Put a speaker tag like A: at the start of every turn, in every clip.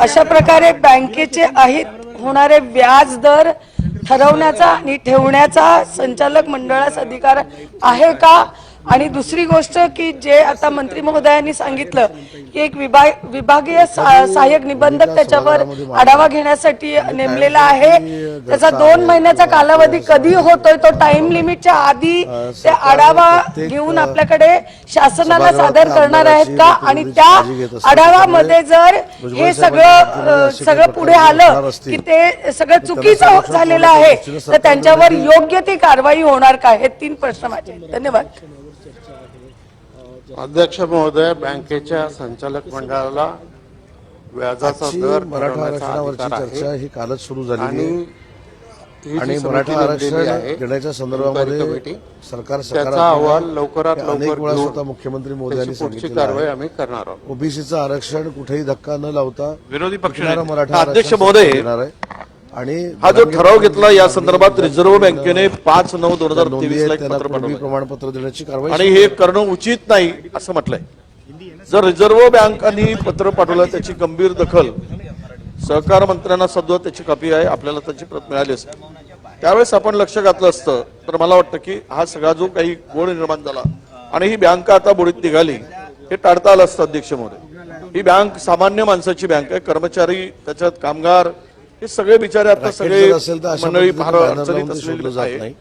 A: अशा प्रकारे बँकेचे आहेत होणारे व्याज दर ठरवण्याचा आणि ठेवण्याचा संचालक मंडळास अधिकार आहे का? आणि दुसरी गोष्ट की जे आता मंत्री महोदयांनी सांगितलं की एक विभाग विभागीय सहाय्यक निबंधक त्याच्यावर आढावा घेण्यासाठी नेमलेला आहे. त्याचा दोन महिन्याचा कालावधी कधी होतोय तो टाइम लिमिटच्या आधी ते आढावा घेऊन आपल्याकडे शासनाला सादर करणार आहेत का? आणि त्या आढावामध्ये जर हे सगळं सगळं पुढे आलं की ते सगळं चुकीचं झालेलं आहे तर त्यांच्यावर योग्य ती कारवाई होणार का? हे तीन प्रश्न माझे
B: अध्यक्ष महोदय बँकेच्या संचालक मंडळाला व्याजाचा दर
C: मराठा आरक्षणावरची चर्चा ही कालच सुरू
B: आणि
C: आहे.
B: ही
C: आणि मराठा आरक्षण
B: इन्क्वायरी
C: संदर्भामध्ये सरकार
B: त्याचा अहवाल. लवकरात
C: हे
B: लवकर
C: वेळा स्वतः मुख्यमंत्री
B: आम्ही करणार आहोत.
C: ओबीसीचं आरक्षण कुठेही धक्का न लावता
D: विरोधी पक्ष
C: मराठा
E: अध्यक्ष महोदय,
C: आणि
E: हा जो ठराव घेतला या संदर्भात रिझर्व्ह बँकेने पाच नऊ दोन हजार तेवीस ला एक
C: त्यांना
E: पत्र
C: पूर्वी
E: पाठवलं.
C: प्रमाणपत्र देण्याची कारवाई
E: आणि हे करणं उचित नाही असं म्हटलंय. जर रिझर्व्ह बँकांनी पत्र पाठवलं त्याची गंभीर दखल सहकार मंत्र्यांना सध्या त्याची कॉपी आहे आपल्याला त्याची प्रत मिळाली असेल. त्यावेळेस आपण लक्ष घातलं असतं तर मला वाटतं की हा सगळा जो काही गोळ निर्माण झाला आणि ही बँक आता बुडीत निघाली हे टाळता आलं असतं अध्यक्ष महोदय. ही बँक सामान्य माणसाची बँक आहे कर्मचारी त्याच्यात कामगार हे सगळे बिचारे आता सगळे मंडळी फार अडचणीत असलेली
C: नाही.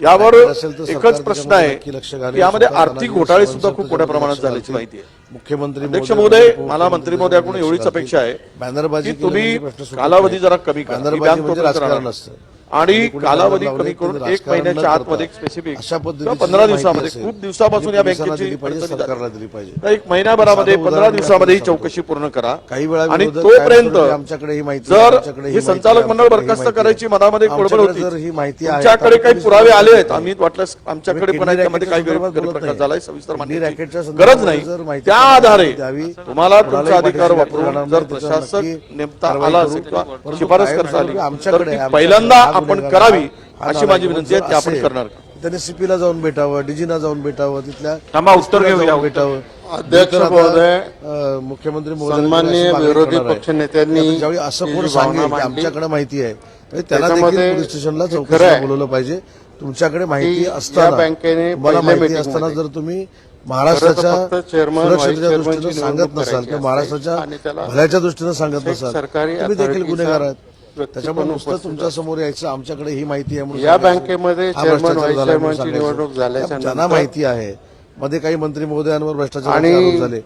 E: यावर एकच प्रश्न आहे यामध्ये आर्थिक घोटाळे सुद्धा खूप मोठ्या प्रमाणात झाल्याची माहिती आहे
C: मुख्यमंत्री
E: अध्यक्ष
C: महोदय,
E: मला मंत्री महोदयाकडून एवढीच. अपेक्षा आहे.
C: बॅनरबाजी
E: की तुम्ही
C: म्हणजे
E: कालावधी. जरा कमी करा.
C: म्हणजे
E: आणि
C: कोणी
E: कालावधी कमी करून एक महिन्याच्या आतमध्ये स्पेसिफिक
C: अशा
E: पंधरा दिवसामध्ये खूप दिवसापासून या बँकेची
C: सरकारला. दिली पाहिजे.
E: एक महिन्याभरामध्ये पंधरा दिवसामध्ये ही. चौकशी पूर्ण करा.
C: काही वेळा
E: आणि तोपर्यंत
C: आमच्याकडे ही माहिती
E: जर
C: आमच्याकडे ही
E: संचालक मंडळ
C: आमच्याकडे
E: बरखास्त. करायची मनामध्ये
C: आमच्याकडे
E: होती.
C: जर ही माहिती तर
E: काही पुरावे आले आहेत आम्ही वाटल्यास आमच्याकडे पण त्यामध्ये काही गैरप्रकार झालाय सविस्तर माहिती गरज नाही. त्या आधारे तुम्हाला तुमचा अधिकार वापरून जर प्रशासक नेमता आला. असेल किंवा शिफारस करता आली तर
C: आमच्याकडे
E: पहिल्यांदा आपण करावी अशी माझी विनंती आहे ती आपण करणार
C: त्याने सीपीला जाऊन भेटावं डीजीना जाऊन भेटावं तिथल्या
D: थांबा, उत्तर घेऊया.
C: भेटावं
B: अध्यक्ष महोदय,
C: मुख्यमंत्री मागणी
B: विरोधी. पक्षनेत्यांनी
C: आता ज्यावेळी असं कोण सांगेल आमच्याकडे माहिती आहे तर त्याला पोलीस स्टेशनला चौकशीला बोलवलं पाहिजे तुमच्याकडे माहिती असताना
B: बँकेने पहिल्या
C: माहिती असताना जर तुम्ही महाराष्ट्राच्या सुरक्षेच्या दृष्टीनं सांगत नसाल किंवा. महाराष्ट्राच्या भल्याच्या दृष्टीनं सांगत नसाल
B: सरकारी
C: तुम्ही देखील गुन्हेगार आहात त्याच्यामुळे नुसतं तुमच्यासमोर यायचं आमच्याकडे ही माहिती आहे म्हणून
B: या. बँकेमध्ये
C: हा
B: chairman,
C: भ्रष्टाचार
B: vice
C: झाला म्हणून
B: chairman ची
C: सांगायचं.
B: निवडणूक झाल्याच्या
C: ज्यांना माहिती आहे मध्ये काही मंत्री महोदयांवर भ्रष्टाचाराचे
B: आणि
C: आरोप झाले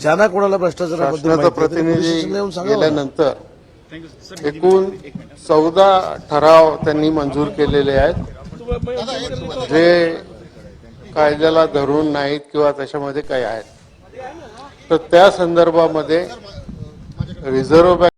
C: ज्यांना कोणाला भ्रष्टाचाराबद्दल
B: शासनाचा
C: माहिती आहे, त्यांनी पोलीस
B: प्रतिनिधी
C: स्टेशनला येऊन सांगावं ना.
B: गेल्यानंतर एकूण चौदा ठराव त्यांनी मंजूर केलेले आहेत जे कायद्याला धरून नाहीत किंवा त्याच्यामध्ये काही आहेत तर त्या संदर्भामध्ये रिझर्व्ह बँक